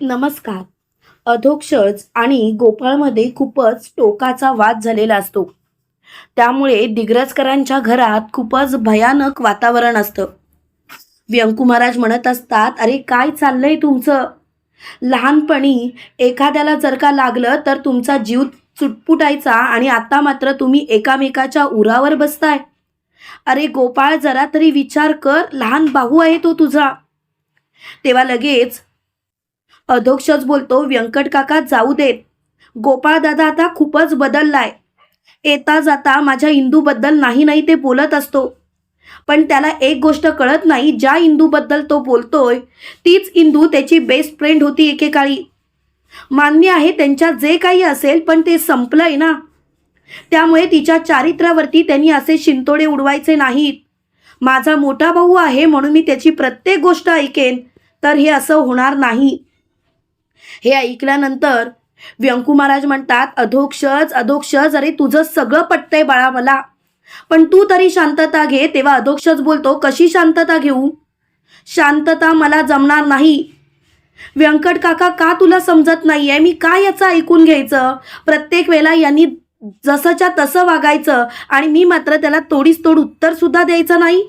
नमस्कार. अधोक्षज आणि गोपाळमध्ये खूपच टोकाचा वाद झालेला असतो. त्यामुळे दिग्रजकरांच्या घरात खूपच भयानक वातावरण असतं. व्यंकू महाराज म्हणत असतात अरे काय चाललंय तुमचं? लहानपणी एखाद्याला जर का लागलं तर तुमचा जीव चुटपुटायचा आणि आता मात्र तुम्ही एकामेकाच्या उरावर बसताय. अरे गोपाळ जरा तरी विचार कर लहान भाऊ आहे तो तुझा. तेव्हा लगेच अधोक्षच बोलतो व्यंकट काका जाऊ देत गोपाळ दादा आता खूपच बदललाय. येता जाता माझ्या इंदूबद्दल नाही नाही ते बोलत असतो. पण त्याला एक गोष्ट कळत नाही ज्या इंदूबद्दल तो बोलतोय तीच इंदू त्याची बेस्ट फ्रेंड होती एकेकाळी. मान्य आहे त्यांच्या जे काही असेल पण ते संपलंय ना. त्यामुळे तिच्या चारित्र्यावरती त्यांनी असे शिंतोडे उडवायचे नाहीत. माझा मोठा भाऊ आहे म्हणून मी त्याची प्रत्येक गोष्ट ऐकेन तर हे असं होणार नाही. हे ऐकल्यानंतर व्यंकू महाराज म्हणतात अधोक्षज अधोक्षज अरे तुझं सगळं पटतंय बाळा मला. पण तू तरी शांतता घे तेव्हा अधोक्षज बोलतो कशी शांतता घेऊ? शांतता मला जमणार नाही. व्यंकट काका का तुला समजत नाहीये? मी काय याचं ऐकून घ्यायचं? प्रत्येक वेळेला यांनी जसंच्या तसं वागायचं आणि मी मात्र त्याला तोडीस तोड उत्तर सुद्धा द्यायचं नाही.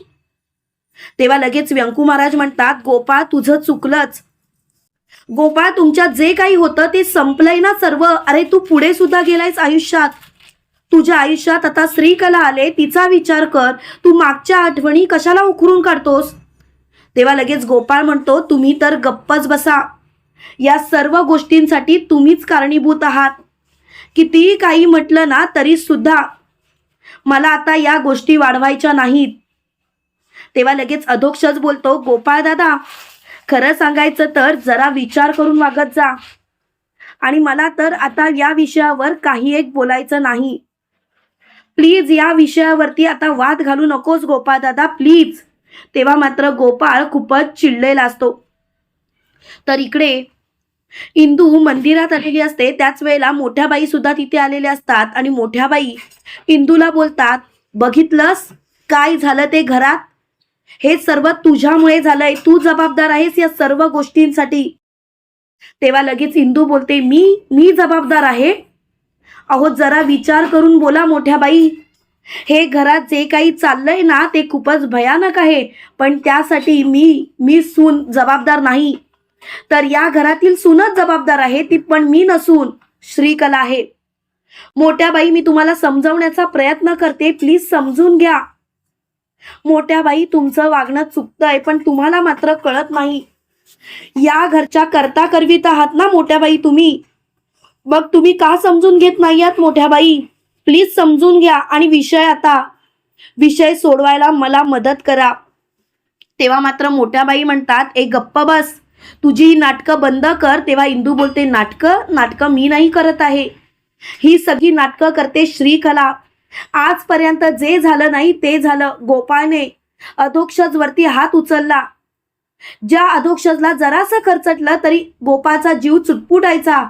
तेव्हा लगेच व्यंकू महाराज म्हणतात गोपाळ तुझं चुकलंच. गोपाळ तुमच्यात जे काही होतं ते संपलंय ना सर्व? अरे तू पुढे सुद्धा गेलायस आयुष्यात. तुझ्या आयुष्यात आता स्त्रीकला आले तिचा विचार कर. तू मागच्या आठवणी कशाला उखरून काढतोस? तेव्हा लगेच गोपाळ म्हणतो तुम्ही तर गप्पच बसा. या सर्व गोष्टींसाठी तुम्हीच कारणीभूत आहात. कितीही काही म्हटलं ना तरी सुद्धा. मला आता या गोष्टी वाढवायच्या नाहीत. तेव्हा लगेच अधोक्षच बोलतो गोपाळ दादा खरं सांगायचं तर जरा विचार करून वागत जा. आणि मला तर आता या विषयावर काही एक बोलायचं नाही. प्लीज या विषयावरती आता वाद घालू नकोस गोपाळ दादा प्लीज. तेव्हा मात्र गोपाळ खूपच चिडलेला असतो. तर इकडे इंदू मंदिरात आलेली असते. त्याच वेळेला मोठ्या बाई सुद्धा तिथे आलेल्या असतात. आणि मोठ्या बाई इंदूला बोलतात बघितलंस? काय झालं ते घरात? हे सर्व तुझ्यामुळे झालंय. तू जबाबदार आहेस या सर्व गोष्टींसाठी. तेव्हा लगेच इंदू बोलते मी मी जबाबदार आहे. अहो जरा विचार करून बोला मोठ्या बाई. हे घरात जे काही चाललंय ना ते खूपच भयानक आहे. पण त्यासाठी मी मी सून जबाबदार नाही. तर या घरातील सूनच जबाबदार आहे ती पण मी नसून श्रीकला आहे. मोठ्या बाई मी तुम्हाला समजवण्याचा प्रयत्न करते. प्लीज समजून घ्या. मोठ्या बाई तुमचं वागणं चुकतंय पण तुम्हाला मात्र कळत नाही. या घरच्या करता करवीत आहात ना मोठ्या बाई तुम्ही? मग तुम्ही का समजून घेत नाही आहात मोठ्या बाई? प्लीज समजून घ्या आणि विषय आता. विषय सोडवायला मला मदत करा. तेव्हा मात्र मोठ्या बाई म्हणतात एक गप्प बस. तुझी ही नाटकं बंद कर. तेव्हा इंदू बोलते नाटकं? नाटकं मी नाही करत आहे. ही सगळी नाटकं करते श्रीकला. आजपर्यंत जे झालं नाही ते झालं. गोपाळने अधोक्षज वरती हात उचलला. ज्या अधोक्षजला जरासं खर्चटलं तरी गोपाळचा जीव चुटपुटायचा.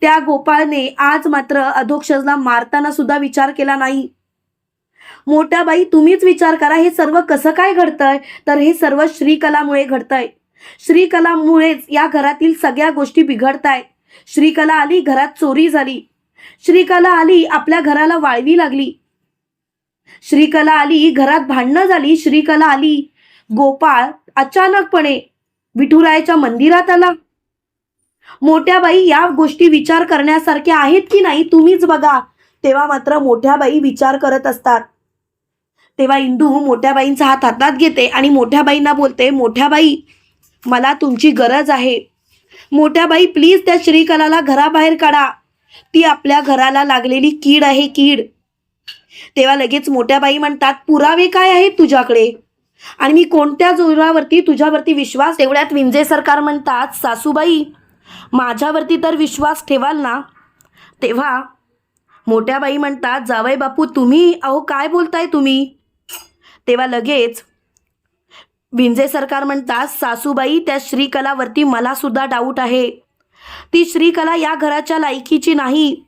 त्या गोपाळने आज मात्र अधोक्षजला मारताना सुद्धा विचार केला नाही. मोठ्या बाई तुम्हीच विचार करा हे सर्व कसं काय घडतंय? तर हे सर्व श्रीकलामुळे घडतंय. श्रीकलामुळेच या घरातील सगळ्या गोष्टी बिघडतायत. श्रीकला आली घरात चोरी झाली. श्रीकला आली आपल्या घराला वाळवी लागली. श्रीकला आली घरात भांडणं झाली. श्रीकला आली गोपाळ अचानकपणे विठुरायाच्या मंदिरात आला. मोठ्या बाई या गोष्टी विचार करण्यासारख्या आहेत की नाही तुम्हीच बघा. तेव्हा मात्र मोठ्या बाई विचार करत असतात. तेव्हा इंदू मोठ्या बाईंचा हात हातात घेते आणि मोठ्या बाईंना बोलते मोठ्या बाई मला तुमची गरज आहे. मोठ्या बाई प्लीज त्या श्रीकलाला घराबाहेर काढा. ती आपल्या घराला लागलेली कीड आहे कीड. तेव्हा लगेच मोठ्या बाई म्हणतात पुरावे काय आहेत तुझ्याकडे? आणि मी कोणत्या जोरावरती तुझ्यावरती विश्वास तेवढ्यात विंजे सरकार म्हणतात सासूबाई? माझ्यावरती तर विश्वास ठेवाल ना? तेव्हा मोठ्या बाई म्हणतात जावई बापू तुम्ही? अहो काय बोलताय तुम्ही? तेव्हा लगेच विंजे सरकार म्हणतात सासूबाई त्या श्रीकलावरती मला सुद्धा डाऊट आहे. ती श्रीकला या घराच्या लायकीची नाही.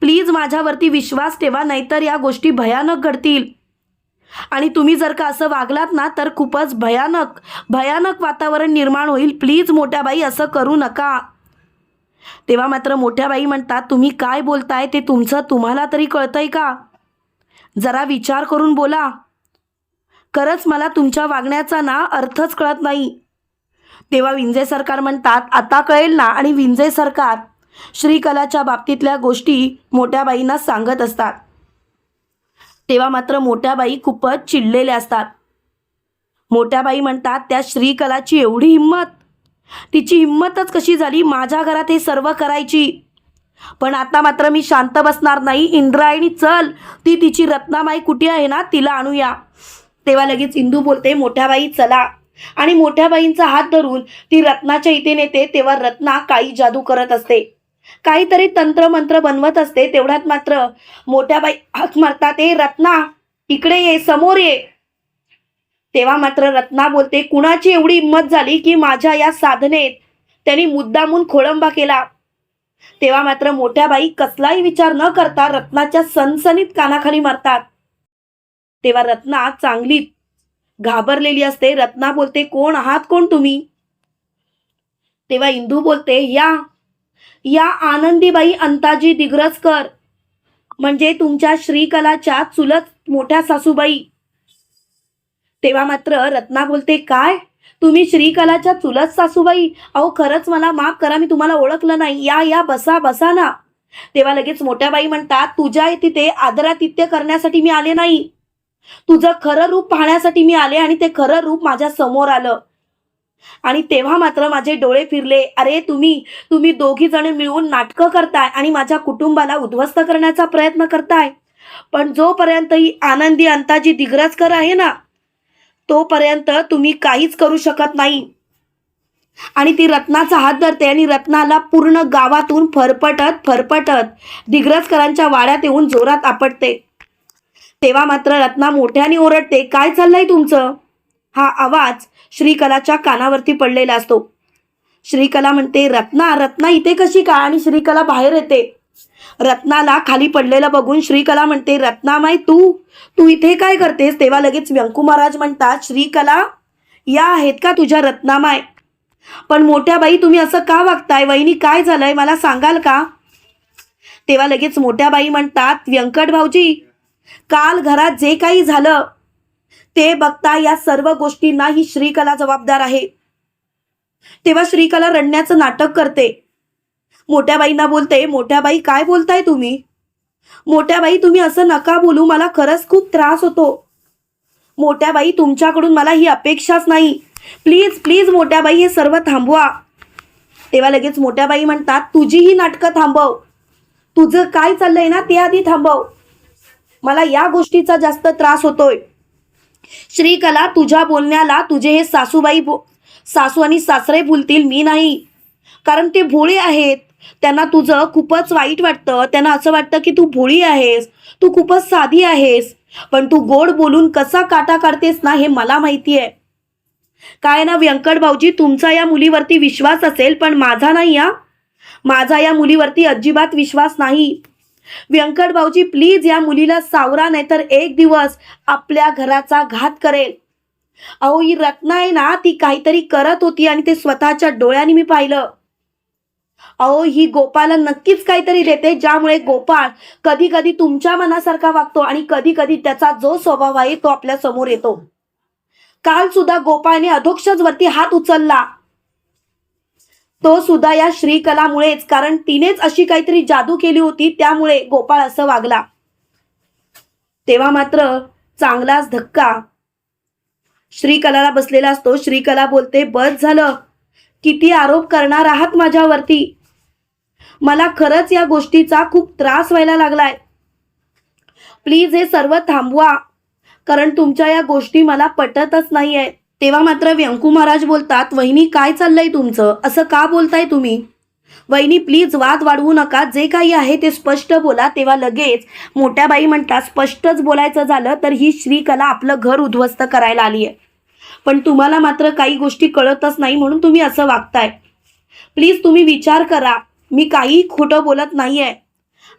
प्लीज माझ्यावरती विश्वास ठेवा नाहीतर या गोष्टी भयानक घडतील. आणि तुम्ही जर का असं वागलात ना तर खूपच भयानक भयानक वातावरण निर्माण होईल. प्लीज मोठ्या बाई असं करू नका. तेव्हा मात्र मोठ्या बाई म्हणतात तुम्ही काय बोलताय? ते तुमचं तुम्हाला तरी कळतंय का? जरा विचार करून बोला. खरंच मला तुमच्या वागण्याचा ना अर्थच कळत नाही. तेव्हा विंजे सरकार म्हणतात आता कळेल ना. आणि विंजे सरकार श्रीकलाच्या बाबतीतल्या गोष्टी मोठ्या बाईंना सांगत असतात. तेव्हा मात्र मोठ्या बाई खूपच चिडलेल्या असतात. मोठ्या बाई म्हणतात त्या श्रीकलाची एवढी हिंमत. तिची हिंमतच कशी झाली? माझ्या घरात हे सर्व करायची. पण आता मात्र मी शांत बसणार नाही. इंद्रायणी चल. ती तिची रत्नामाई कुठे आहे ना तिला आणूया. तेव्हा लगेच इंदू बोलते मोठ्या बाई चला. आणि मोठ्या बाईंचा हात धरून ती रत्नाच्या इथे नेते तेव्हा रत्ना काळी जादू करत असते. काहीतरी तंत्र मंत्र बनवत असते तेवढ्यात मात्र मोठ्या बाई हात मारतात ए रत्ना इकडे ये समोर ये. तेव्हा मात्र रत्ना बोलते कुणाची एवढी हिंमत झाली की माझ्या या साधनेत त्यांनी मुद्दामून खोळंबा केला? तेव्हा मात्र मोठ्या बाई कसलाही विचार न करता रत्नाच्या सनसनीत कानाखाली मारतात. तेव्हा रत्ना चांगली घाबरलेली असते. रत्ना बोलते कोण आहात? कोण तुम्ही? तेव्हा इंदू बोलते या या आनंदीबाई अंताजी दिग्रजकर म्हणजे तुमच्या श्रीकलाच्या चुलत मोठ्या सासूबाई. तेव्हा मात्र रत्ना बोलते काय? तुम्ही श्रीकलाच्या चुलत सासूबाई? अहो खरंच मला माफ करा मी तुम्हाला ओळखलं नाही. या या बसा बसा ना. तेव्हा लगेच मोठ्या बाई म्हणतात तुझ्या तिथे आदरातिथ्य करण्यासाठी मी आले नाही. तुझं खरं रूप पाहण्यासाठी मी आले आणि ते खरं रूप माझ्यासमोर आलं. आणि तेव्हा मात्र माझे डोळे फिरले. अरे तुम्ही तुम्ही दोघी जण मिळून नाटकं करताय आणि माझ्या कुटुंबाला उद्ध्वस्त करण्याचा प्रयत्न करताय. पण जोपर्यंत ही आनंदी अंताजी दिग्रजकर आहे ना तोपर्यंत तुम्ही काहीच करू शकत नाही. आणि ती रत्नाचा हात धरते आणि रत्नाला पूर्ण गावातून फरफटत फरफटत दिग्रजकरांच्या वाड्यात येऊन जोरात आपटते. तेव्हा मात्र रत्ना मोठ्याने ओरडते काय चाललंय तुमचं? हा आवाज श्रीकलाच्या कानावरती पडलेला असतो. श्रीकला म्हणते रत्ना रत्ना इथे कशी का? आणि श्रीकला बाहेर येते. रत्नाला खाली पडलेलं बघून श्रीकला म्हणते रत्नामाय तू तू इथे काय करतेस? तेव्हा लगेच व्यंकू महाराज म्हणतात श्रीकला या आहेत का तुझ्या रत्नामाय पण मोठ्या बाई तुम्ही असं का वागताय? वहिनी काय झालंय? मला सांगाल का? तेव्हा लगेच मोठ्या बाई म्हणतात व्यंकट भाऊजी काल घरात जे काही झालं ते बघता या सर्व गोष्टींना ही श्रीकला जबाबदार आहे. तेव्हा श्रीकला रडण्याचं नाटक करते. मोठ्या बाईंना बोलते मोठ्या बाई काय बोलताय तुम्ही? मोठ्या बाई तुम्ही असं नका बोलू मला खरंच खूप त्रास होतो. मोठ्या बाई तुमच्याकडून मला ही अपेक्षाच नाही. प्लीज प्लीज मोठ्या बाई हे सर्व थांबवा. तेव्हा लगेच मोठ्या बाई म्हणतात तुझी ही नाटकं थांबव. तुझं काय चाललंय ना ते आधी थांबव. मला या गोष्टीचा जास्त त्रास होतोय. श्रीकला तुझ्या बोलण्याला तुझे हे सासूबाई बो सासू आणि सासरे बोलतील मी नाही. कारण ते भोळे आहेत. त्यांना तुझं खूपच वाईट वाटतं. त्यांना असं वाटतं की तू भोळी आहेस. तू खूपच साधी आहेस. पण तू गोड बोलून कसा काटा काढतेस ना हे मला माहिती आहे. काय ना व्यंकट भाऊजी तुमचा या मुलीवरती विश्वास असेल पण माझा नाही या माझा या मुलीवरती अजिबात विश्वास नाही. व्यंकट भाऊजी प्लीज या मुलीला सावरा नाहीतर एक दिवस आपल्या घराचा घात करेल. अहो ही रत्ना आहे ना ती काहीतरी करत होती आणि ते स्वतःच्या डोळ्यांनी मी पाहिलं. अहो ही गोपाला नक्कीच काहीतरी देते ज्यामुळे गोपाळ कधी कधी तुमच्या मनासारखा वागतो आणि कधी कधी त्याचा जो स्वभाव आहे तो आपल्यासमोर येतो. काल सुद्धा गोपाळने अधोक्षज वरती हात उचलला. तो सुद्धा या श्रीकलामुळेच कारण तिनेच अशी काहीतरी जादू केली होती त्यामुळे गोपाळ असं वागला. तेव्हा मात्र चांगलाच धक्का श्रीकलाला बसलेला असतो. श्रीकला बोलते बस झालं. किती आरोप करणार आहात माझ्यावरती? मला खरंच या गोष्टीचा खूप त्रास व्हायला लागलाय. प्लीज हे सर्व थांबवा कारण तुमच्या या गोष्टी मला पटतच नाहीये तेव्हा मात्र व्यंकू महाराज बोलतात वहिनी काय चाललंय तुमचं? असं का बोलताय तुम्ही? वहिनी प्लीज वाद वाढवू नका. जे काही आहे ते स्पष्ट बोला. तेव्हा लगेच मोठ्या बाई म्हणतात स्पष्टच बोलायचं झालं तर ही श्रीकला आपलं घर उद्ध्वस्त करायला आली आहे पण तुम्हाला मात्र काही गोष्टी कळतच नाही म्हणून तुम्ही असं वागताय. प्लीज तुम्ही विचार करा. मी काही खोटं बोलत नाही आहे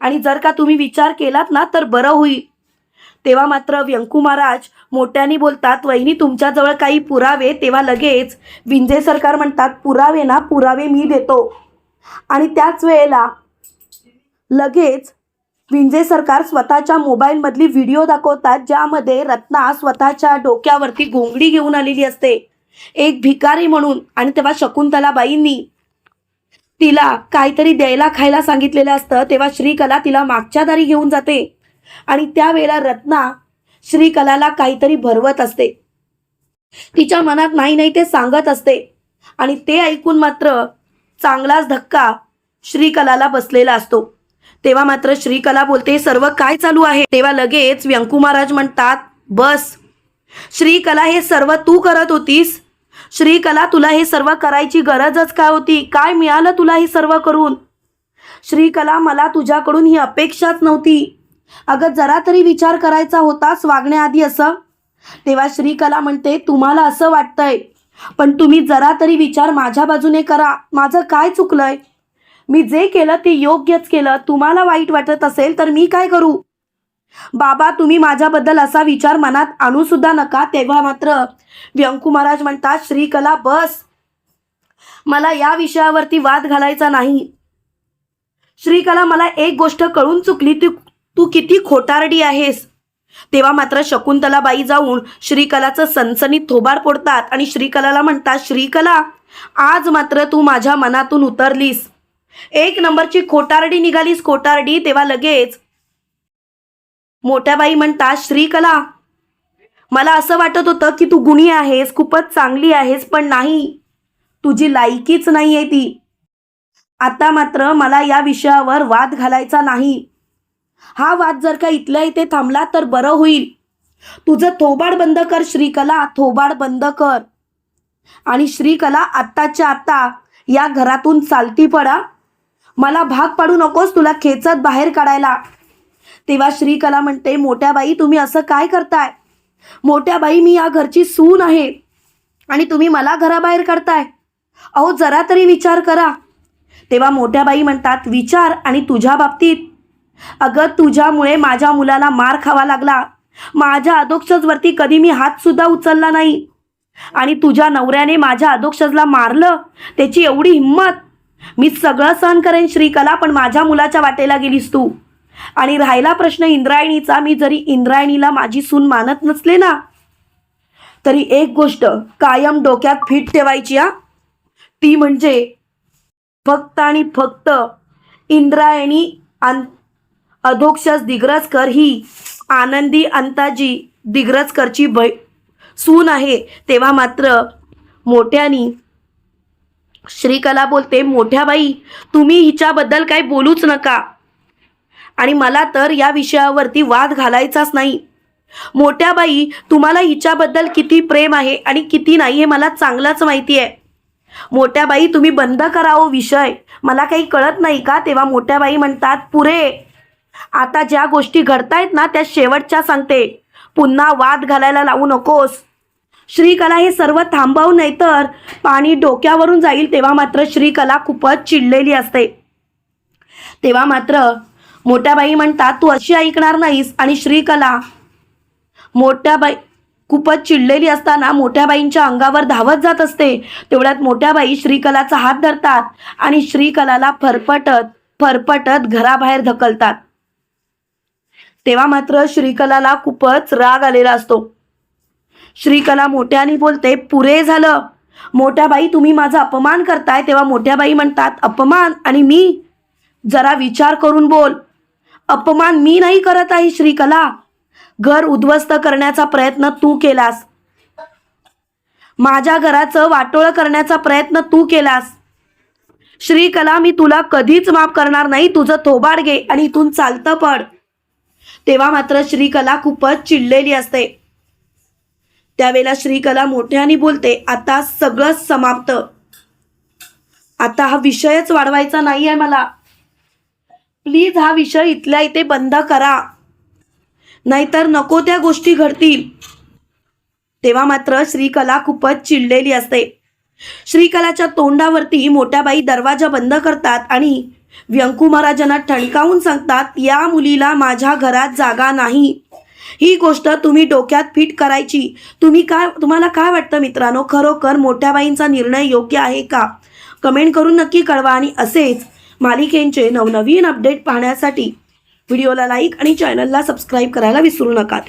आणि जर का तुम्ही विचार केलात ना तर बरं होईल. तेव्हा मात्र व्यंकू महाराज मोठ्याने बोलतात वहिनी तुमच्याजवळ काही पुरावे. तेव्हा लगेच विंजे सरकार म्हणतात पुरावे ना पुरावे मी देतो. आणि त्याच वेळेला लगेच विंजे सरकार स्वतःच्या मोबाईलमधली व्हिडिओ दाखवतात ज्यामध्ये रत्ना स्वतःच्या डोक्यावरती घोंगडी घेऊन आलेली असते. एक भिकारी म्हणून आणि तेव्हा शकुंतलाबाईंनी तिला काहीतरी द्यायला खायला सांगितलेलं असतं तेव्हा श्रीकला तिला मागच्या दारी घेऊन जाते. आणि त्यावेळेला रत्ना श्रीकलाला काहीतरी भरवत असते. तिच्या मनात नाही नाही ते सांगत असते. आणि ते ऐकून मात्र चांगलाच धक्का श्रीकलाला बसलेला असतो. तेव्हा मात्र श्रीकला बोलते सर्व काय चालू आहे? तेव्हा लगेच व्यंकू महाराज म्हणतात बस. श्रीकला हे सर्व तू करत होतीस? श्रीकला तुला हे सर्व करायची गरजच काय होती? काय मिळालं तुला हे सर्व करून? श्रीकला मला तुझ्याकडून ही अपेक्षाच नव्हती. अगं जरा तरी विचार करायचा होता वागण्याआधी असं? तेव्हा श्रीकला म्हणते तुम्हाला असं वाटतंय. पण तुम्ही जरा तरी विचार माझ्या बाजूने करा. माझं काय चुकलंय? मी जे केलं ते योग्यच केलं. तुम्हाला वाईट वाटत असेल तर मी काय करू? बाबा तुम्ही माझ्याबद्दल असा विचार मनात आणू सुद्धा नका. तेव्हा मात्र व्यंकू महाराज म्हणतात श्रीकला बस. मला या विषयावरती वाद घालायचा नाही. श्रीकला मला एक गोष्ट कळून चुकली. ती तू किती खोटारडी आहेस? तेव्हा मात्र शकुंतलाबाई जाऊन श्रीकलाचं सनसनीत थोबार फोडतात आणि श्रीकलाला म्हणतात श्रीकला आज मात्र तू माझ्या मनातून उतरलीस. एक नंबरची खोटारडी निघालीस खोटारडी. तेव्हा लगेच मोठ्या बाई म्हणतात श्रीकला मला असं वाटत होतं की तू गुणी आहेस खूपच चांगली आहेस पण नाही. तुझी लायकीच नाही आहे ती. आता मात्र मला या विषयावर वाद घालायचा नाही. हा वाद जर का इथल्या इथे थांबला तर बरं होईल. तुझं थोबाड बंद कर श्रीकला. थोबाड बंद कर. आणि श्रीकला आत्ताच्या आत्ता या घरातून चालती पडा. मला भाग पाडू नकोस तुला खेचत बाहेर काढायला. तेव्हा श्रीकला म्हणते मोठ्या बाई तुम्ही असं काय करताय? मोठ्या बाई मी या घरची सून आहे. आणि तुम्ही मला घराबाहेर काढताय. अहो जरा तरी विचार करा. तेव्हा मोठ्या बाई म्हणतात विचार आणि तुझ्या बाबतीत अगं तुझ्यामुळे माझ्या मुलाला मार खावा लागला. माझ्या अधोक्षजवरती कधी मी हात सुद्धा उचलला नाही. आणि तुझ्या नवऱ्याने माझ्या अधोक्षजला मारलं त्याची एवढी हिंमत. मी सगळं सहन करेन श्रीकला पण माझ्या मुलाच्या वाटेला गेलीस तू. आणि राहिला प्रश्न इंद्रायणीचा मी जरी इंद्रायणीला माझी सून मानत नसले ना तरी एक गोष्ट कायम डोक्यात फिट ठेवायची हा. ती म्हणजे फक्त आणि फक्त इंद्रायणी अन अधोक्षस दिग्रजकर ही आनंदी अंताजी दिग्रजकरची बै सून आहे. तेव्हा मात्र मोठ्यानी श्रीकला बोलते मोठ्या बाई तुम्ही हिच्याबद्दल काही बोलूच नका. आणि मला तर या विषयावरती वाद घालायचाच नाही. मोठ्या बाई तुम्हाला हिच्याबद्दल किती प्रेम आहे आणि किती नाही हे मला चांगलंच माहिती आहे. मोठ्या बाई तुम्ही बंद करावं विषय. मला काही कळत नाही का? तेव्हा मोठ्या बाई म्हणतात पुरे आता ज्या गोष्टी घडतायत ना त्या शेवटच्या सांगते. पुन्हा वाद घालायला लावू नकोस. श्रीकला हे सर्व थांबवू नाही तर पाणी डोक्यावरून जाईल तेव्हा मात्र श्रीकला खूपच चिडलेली असते. तेव्हा मात्र मोठ्या बाई म्हणतात तू अशी ऐकणार नाहीस. आणि श्रीकला मोठ्या बाई खूपच चिडलेली असताना मोठ्या बाईंच्या अंगावर धावत जात असते. तेवढ्यात मोठ्या बाई श्रीकलाचा हात धरतात आणि श्रीकलाला फरफटत फरफटत घराबाहेर ढकलतात. तेव्हा मात्र श्रीकलाला खूपच राग आलेला असतो. श्रीकला मोठ्याने बोलते पुरे झालं. मोठ्या बाई तुम्ही माझा अपमान करताय. तेव्हा मोठ्या बाई म्हणतात अपमान आणि मी? जरा विचार करून बोल. अपमान मी नाही करत आहे श्रीकला. घर उद्ध्वस्त करण्याचा प्रयत्न तू केलास. माझ्या घराचं वाटोळं करण्याचा प्रयत्न तू केलास. श्रीकला मी तुला कधीच माफ करणार नाही. तुझं थोबाड घे आणि इथून चालतं पड. तेव्हा मात्र श्रीकला खूपच चिडलेली असते. त्यावेळेला श्रीकला मोठ्याने बोलते आता सगळं समाप्त. आता हा विषयच वाढवायचा नाही आहे मला. प्लीज हा विषय इथल्या इथे बंद करा. नाहीतर नको त्या गोष्टी घडतील. तेव्हा मात्र श्रीकला खूपच चिडलेली असते. श्रीकलाच्या तोंडावरती मोठ्या बाई दरवाजा बंद करतात आणि व्यंकू महाराजांना ठणकावून सांगतात या मुलीला माझ्या घरात जागा नाही. ही गोष्ट तुम्ही डोक्यात फिट करायची. तुम्ही काय तुम्हाला काय वाटतं मित्रांनो खरोखर मोठ्या बाईंचा निर्णय योग्य आहे का? कमेंट करून नक्की कळवा आणि असेच मालिकेंचे नवनवीन अपडेट पाहण्यासाठी व्हिडिओला लाईक आणि चॅनलला सबस्क्राईब करायला विसरू नका.